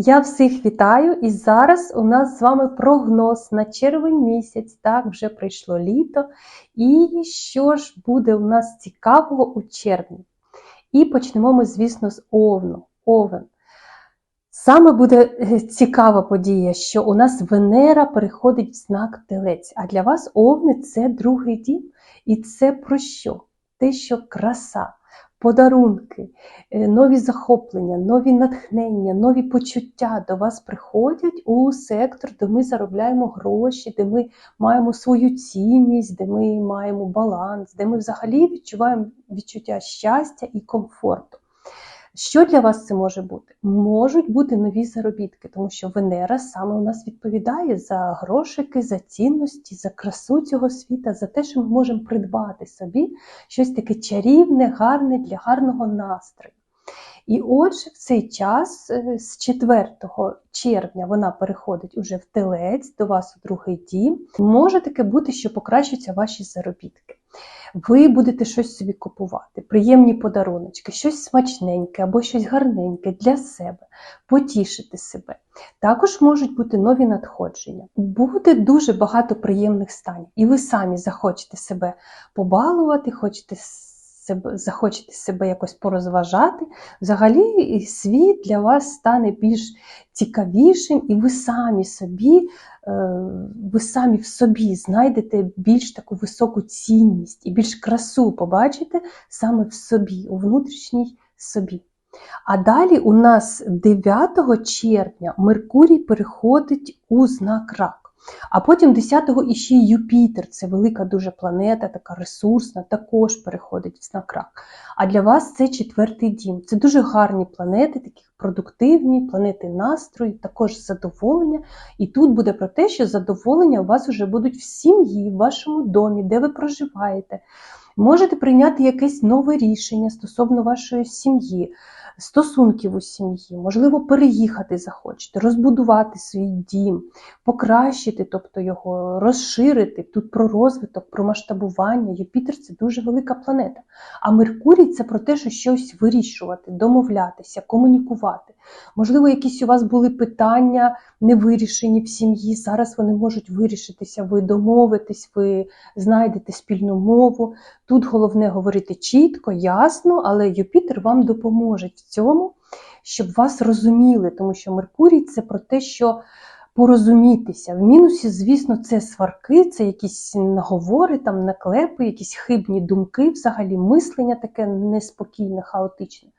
Я всіх вітаю, і зараз у нас з вами прогноз на червень місяць. Так, вже прийшло літо. І що ж буде у нас цікавого у червні? І почнемо ми, звісно, з Овну. Овен. Саме буде е, цікава подія, що у нас Венера переходить в знак Телець. А для вас Овни це другий дім. І це про що? Те, що краса, подарунки, е, нові захоплення, нові натхнення, нові почуття до вас приходять у сектор, де ми заробляємо гроші, де ми маємо свою цінність, де ми маємо баланс, де ми взагалі відчуваємо відчуття щастя і комфорту. Що для вас це може бути? Можуть бути нові заробітки, тому що Венера саме у нас відповідає за грошики, за цінності, за красу цього світа, за те, що ми можемо придбати собі щось таке чарівне, гарне для гарного настрою. І отже, в цей час, е, з 4 червня, вона переходить уже в телець до вас у другий дім. Може таке бути, що покращуються ваші заробітки. Ви будете щось собі купувати, приємні подаруночки, щось смачненьке або щось гарненьке для себе, потішити себе. Також можуть бути нові надходження. Буде дуже багато приємних станів, і ви самі захочете себе побалувати, хочете себе, захочете себе якось порозважати. Взагалі, світ для вас стане більш цікавішим, і ви самі собі, е, ви самі в собі знайдете більш таку високу цінність і більш красу побачите саме в собі, у внутрішній собі. А далі у нас 9 червня Меркурій переходить у знак рак. А потім 10-го іще Юпітер, це велика дуже планета, така ресурсна, також переходить в знак рак. А для вас це четвертий дім. Це дуже гарні планети, такі продуктивні, планети настрою, також задоволення. І тут буде про те, що задоволення у вас вже будуть в сім'ї, в вашому домі, де ви проживаєте. Можете прийняти якесь нове рішення стосовно вашої сім'ї стосунків у сім'ї, можливо, переїхати захочете, розбудувати свій дім, покращити, тобто його розширити. Тут про розвиток, про масштабування. Юпітер це дуже велика планета. А Меркурій це про те, що щось вирішувати, домовлятися, комунікувати. Можливо, якісь у вас були питання не вирішені в сім'ї. Зараз вони можуть вирішитися, ви домовитесь, ви знайдете спільну мову. Тут головне говорити чітко, ясно, але Юпітер вам допоможе цьому, щоб вас розуміли, тому що Меркурій це про те, що порозумітися. В мінусі, звісно, це сварки, це якісь наговори, там наклепи, якісь хибні думки, взагалі мислення таке неспокійне, хаотичне.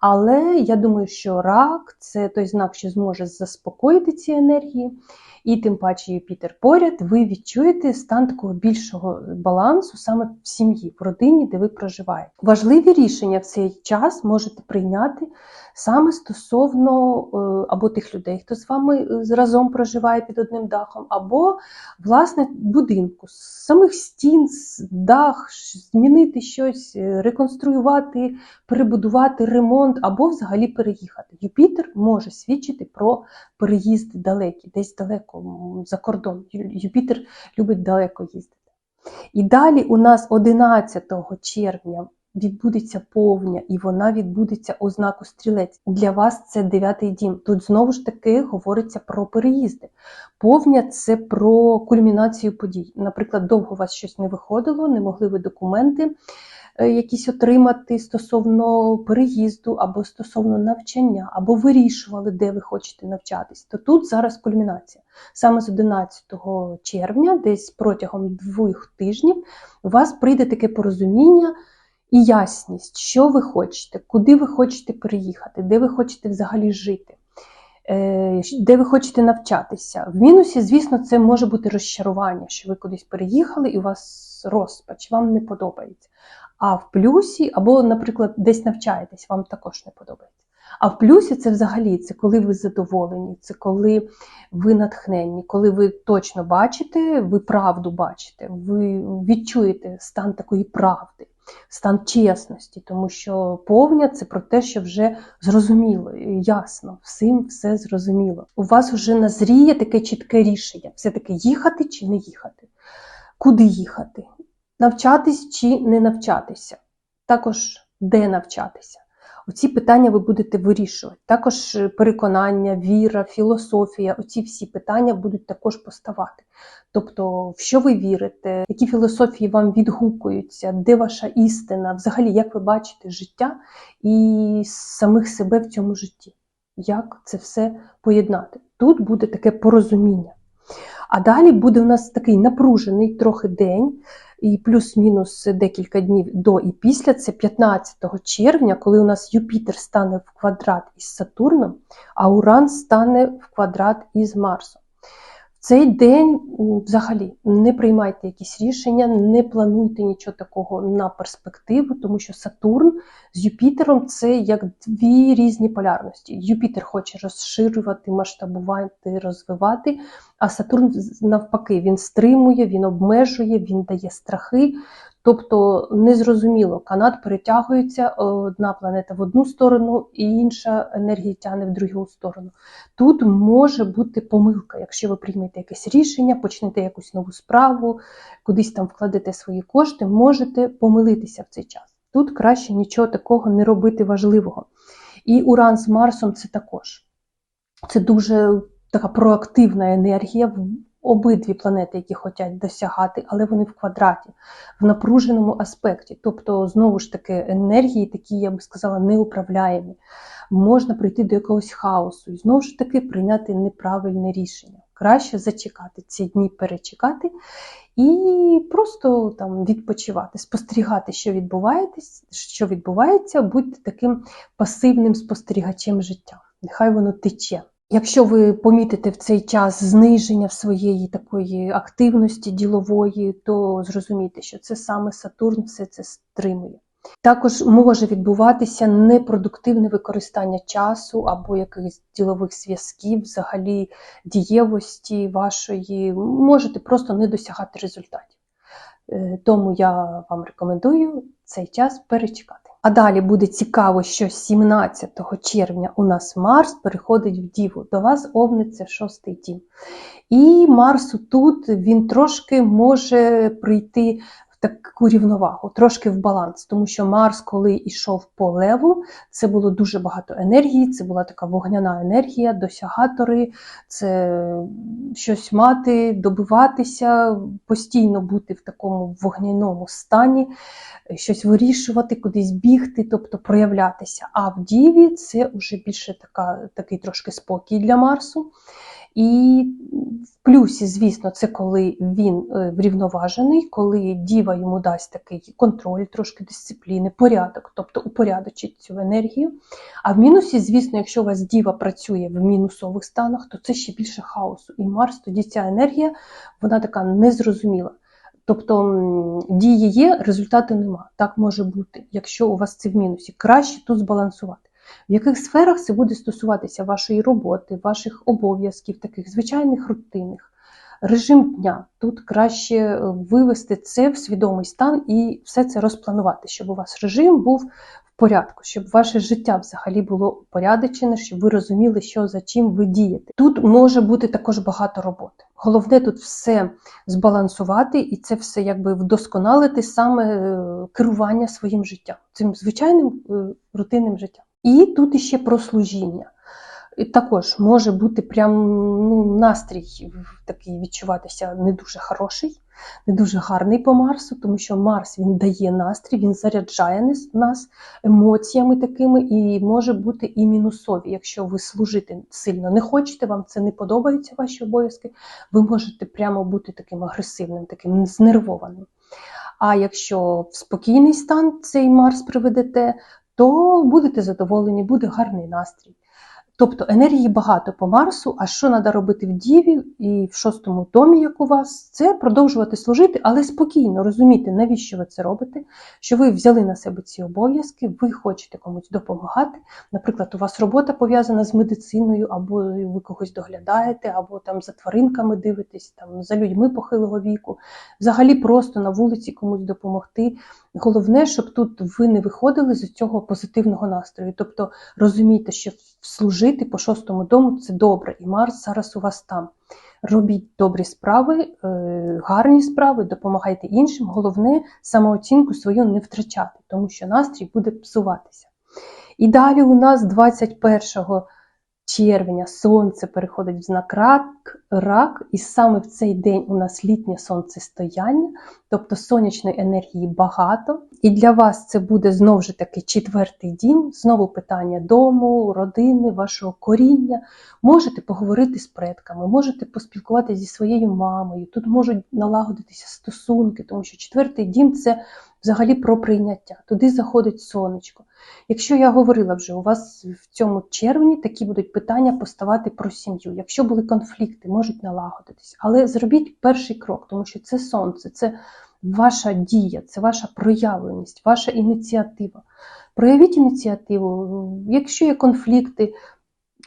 Але я думаю, що рак це той знак, що зможе заспокоїти ці енергії. І тим паче Юпітер поряд, ви відчуєте стан такого більшого балансу саме в сім'ї, в родині, де ви проживаєте. Важливі рішення в цей час можете прийняти саме стосовно е, або тих людей, хто з вами е, разом проживає під одним дахом, або власне будинку, з самих стін, дах, змінити щось, е, реконструювати, перебудувати ремонт, або взагалі переїхати. Юпітер може свідчити про переїзди далекі, десь далеко за кордон. Юпітер любить далеко їздити. І далі у нас 11 червня відбудеться повня, і вона відбудеться у знаку стрілець. Для вас це дев'ятий дім. Тут знову ж таки говориться про переїзди. Повня це про кульмінацію подій. Наприклад, довго у вас щось не виходило, не могли ви документи. Е, якісь отримати стосовно переїзду або стосовно навчання, або вирішували, де ви хочете навчатись, то тут зараз кульмінація. Саме з 11 червня, десь протягом двох тижнів, у вас прийде таке порозуміння і ясність, що ви хочете, куди ви хочете переїхати, де ви хочете взагалі жити. Е, де ви хочете навчатися. В мінусі, звісно, це може бути розчарування, що ви кудись переїхали і у вас розпач, вам не подобається. А в плюсі, або, наприклад, десь навчаєтесь, вам також не подобається. А в плюсі це взагалі це коли ви задоволені, це коли ви натхненні, коли ви точно бачите, ви правду бачите, ви відчуєте стан такої правди стан чесності, тому що повня це про те, що вже зрозуміло, ясно, всім все зрозуміло. У вас вже назріє таке чітке рішення: все-таки їхати чи не їхати, куди їхати, навчатись чи не навчатися, також де навчатися. Оці питання ви будете вирішувати. Також е, переконання, віра, філософія, оці всі питання будуть також поставати. Тобто, в що ви вірите, які філософії вам відгукуються, де ваша істина, взагалі, як ви бачите життя і самих себе в цьому житті. Як це все поєднати? Тут буде таке порозуміння. А далі буде у нас такий напружений трохи день, і плюс-мінус декілька днів до і після. Це 15 червня, коли у нас Юпітер стане в квадрат із Сатурном, а Уран стане в квадрат із Марсом. Цей день взагалі не приймайте якісь рішення, не плануйте нічого такого на перспективу, тому що Сатурн з Юпітером це як дві різні полярності. Юпітер хоче розширювати, масштабувати, розвивати, а Сатурн навпаки він стримує, він обмежує, він дає страхи. Тобто незрозуміло, канат перетягується, одна планета в одну сторону, і інша енергія тягне в другу сторону. Тут може бути помилка, якщо ви приймете якесь рішення, почнете якусь нову справу, кудись там вкладете свої кошти, можете помилитися в цей час. Тут краще нічого такого не робити важливого. І Уран з Марсом це також. Це дуже така проактивна енергія. Обидві планети, які хочуть досягати, але вони в квадраті, в напруженому аспекті. Тобто, знову ж таки, енергії, такі, я би сказала, неуправляємі. Можна прийти до якогось хаосу і знову ж таки прийняти неправильне рішення. Краще зачекати ці дні, перечекати і просто там відпочивати, спостерігати, що відбувається, що відбувається, будьте таким пасивним спостерігачем життя. Нехай воно тече. Якщо ви помітите в цей час зниження своєї такої активності ділової, то зрозумійте, що це саме Сатурн все це стримує. Також може відбуватися непродуктивне використання часу або якихось ділових зв'язків, взагалі дієвості вашої, можете просто не досягати результатів. Е, Тому я вам рекомендую цей час перечекати. А далі буде цікаво, що 17 червня у нас Марс переходить в Діву. До вас овни шостий дім. І Марсу тут він трошки може прийти таку рівновагу, трошки в баланс, тому що Марс, коли йшов по леву, це було дуже багато енергії, це була така вогняна енергія, досягатори, це щось мати, добиватися, постійно бути в такому вогняному стані, щось вирішувати, кудись бігти, тобто проявлятися. А в Діві це вже більше така, такий трошки спокій для Марсу. І в плюсі, звісно, це коли він е, врівноважений, коли діва йому дасть такий контроль, трошки дисципліни, порядок, тобто упорядочить цю енергію. А в мінусі, звісно, якщо у вас діва працює в мінусових станах, то це ще більше хаосу. І Марс, тоді ця енергія, вона така незрозуміла. Тобто дії є, результату нема. Так може бути, якщо у вас це в мінусі. Краще тут збалансувати. В яких сферах це буде стосуватися вашої роботи, ваших обов'язків, таких звичайних рутинних, режим дня. Тут краще е, вивести це в свідомий стан і все це розпланувати, щоб у вас режим був в порядку, щоб ваше життя взагалі було упорядочене, щоб ви розуміли, що за чим ви дієте. Тут може бути також багато роботи. Головне тут все збалансувати і це все якби вдосконалити саме е, керування своїм життям, цим звичайним е, рутинним життям. І тут іще про служіння. І також може бути прям ну, настрій такий відчуватися не дуже хороший, не дуже гарний по Марсу, тому що Марс він дає настрій, він заряджає нас- емоціями такими, і може бути і мінусові. Якщо ви служити сильно не хочете, вам це не подобаються ваші обов'язки, ви можете прямо бути таким агресивним, таким знервованим. А якщо в спокійний стан цей Марс приведете, то будете задоволені, буде гарний настрій. Тобто енергії багато по Марсу, а що треба робити в Діві і в шостому домі, як у вас, це продовжувати служити, але спокійно розуміти, навіщо ви це робите, що ви взяли на себе ці обов'язки, ви хочете комусь допомагати. Наприклад, у вас робота пов'язана з медициною, або ви когось доглядаєте, або там за тваринками дивитесь, там за людьми похилого віку. Взагалі просто на вулиці комусь допомогти. Головне, щоб тут ви не виходили з цього позитивного настрою. Тобто розумійте, що служити по шостому дому це добре, і Марс зараз у вас там. Робіть добрі справи, е, гарні справи, допомагайте іншим. Головне самооцінку свою не втрачати, тому що настрій буде псуватися. І далі у нас 21 червня сонце переходить в знак рак, рак, і саме в цей день у нас літнє сонцестояння, тобто сонячної енергії багато. І для вас це буде знову ж таки четвертий дім, знову питання дому, родини, вашого коріння. Можете поговорити з предками, можете поспілкуватися зі своєю мамою. Тут можуть налагодитися стосунки, тому що четвертий дім це взагалі про прийняття. Туди заходить сонечко. Якщо я говорила вже, у вас в цьому червні такі будуть питання поставати про сім'ю. Якщо були конфлікти, можуть налагодитись. Але зробіть перший крок, тому що це сонце, це ваша дія, це ваша проявленість, ваша ініціатива. Проявіть ініціативу. Якщо є конфлікти,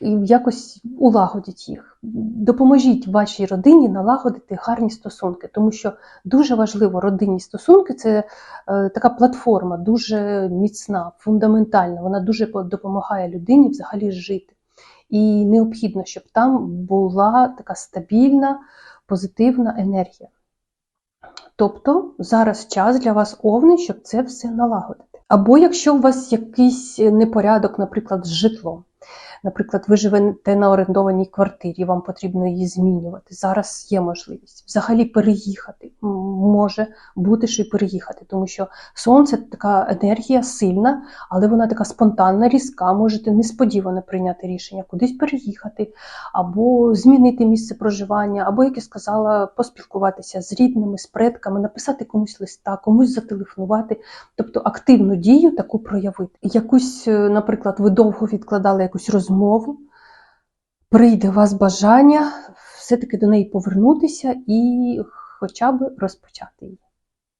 і якось улагодіть їх. Допоможіть вашій родині налагодити гарні стосунки, тому що дуже важливо родинні стосунки це е, така платформа, дуже міцна, фундаментальна. Вона дуже допомагає людині взагалі жити. І необхідно, щоб там була така стабільна, позитивна енергія. Тобто зараз час для вас овни, щоб це все налагодити. Або якщо у вас якийсь непорядок, наприклад, з житлом. Наприклад, ви живете на орендованій квартирі, вам потрібно її змінювати. Зараз є можливість взагалі переїхати. Може бути, що й переїхати, тому що сонце така енергія сильна, але вона така спонтанна, різка. Можете несподівано прийняти рішення, кудись переїхати, або змінити місце проживання, або, як я сказала, поспілкуватися з рідними, з предками, написати комусь листа, комусь зателефонувати, тобто активну дію таку проявити. Якусь, е, наприклад, ви довго відкладали якусь розмову, прийде у вас бажання все-таки до неї повернутися і хоча б розпочати її.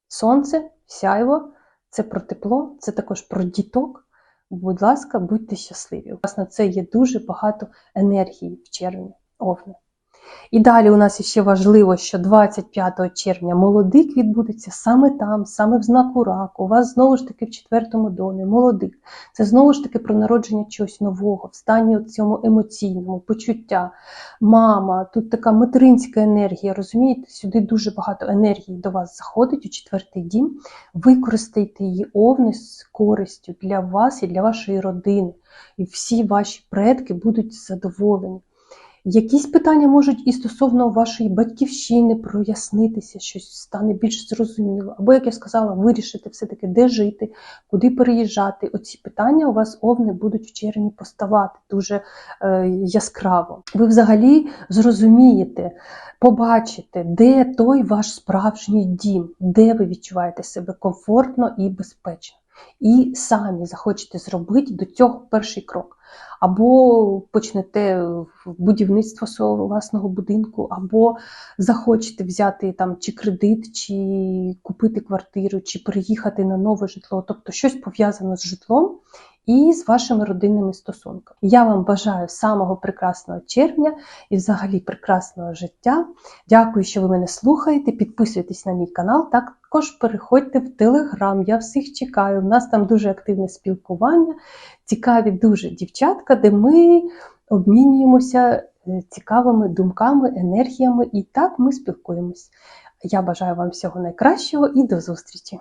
Сонце, сяйво це про тепло, це також про діток. Будь ласка, будьте щасливі. У вас на це є дуже багато енергії в червні, овни. І далі у нас ще важливо, що 25 червня молодик відбудеться саме там, саме в знаку раку. У вас знову ж таки в четвертому домі молодик. Це знову ж таки про народження чогось нового, в стані от цьому емоційному, почуття. Мама, тут така материнська енергія, розумієте? Сюди дуже багато енергії до вас заходить у четвертий дім. Використайте її овни з користю для вас і для вашої родини. І всі ваші предки будуть задоволені. Якісь питання можуть і стосовно вашої батьківщини прояснитися, щось стане більш зрозуміло. Або, як я сказала, вирішити все-таки, де жити, куди переїжджати. Оці питання у вас овни будуть в червні поставати дуже е, яскраво. Ви взагалі зрозумієте, побачите, де той ваш справжній дім, де ви відчуваєте себе комфортно і безпечно. І самі захочете зробити до цього перший крок або почнете будівництво свого власного будинку, або захочете взяти там чи кредит, чи купити квартиру, чи переїхати на нове житло, тобто щось пов'язане з житлом і з вашими родинними стосунками. Я вам бажаю самого прекрасного червня і взагалі прекрасного життя. Дякую, що ви мене слухаєте. Підписуйтесь на мій канал. Також переходьте в Телеграм. Я всіх чекаю. У нас там дуже активне спілкування, цікаві дуже дівчатка, де ми обмінюємося е, цікавими думками, енергіями, і так ми спілкуємось. Я бажаю вам всього найкращого і до зустрічі!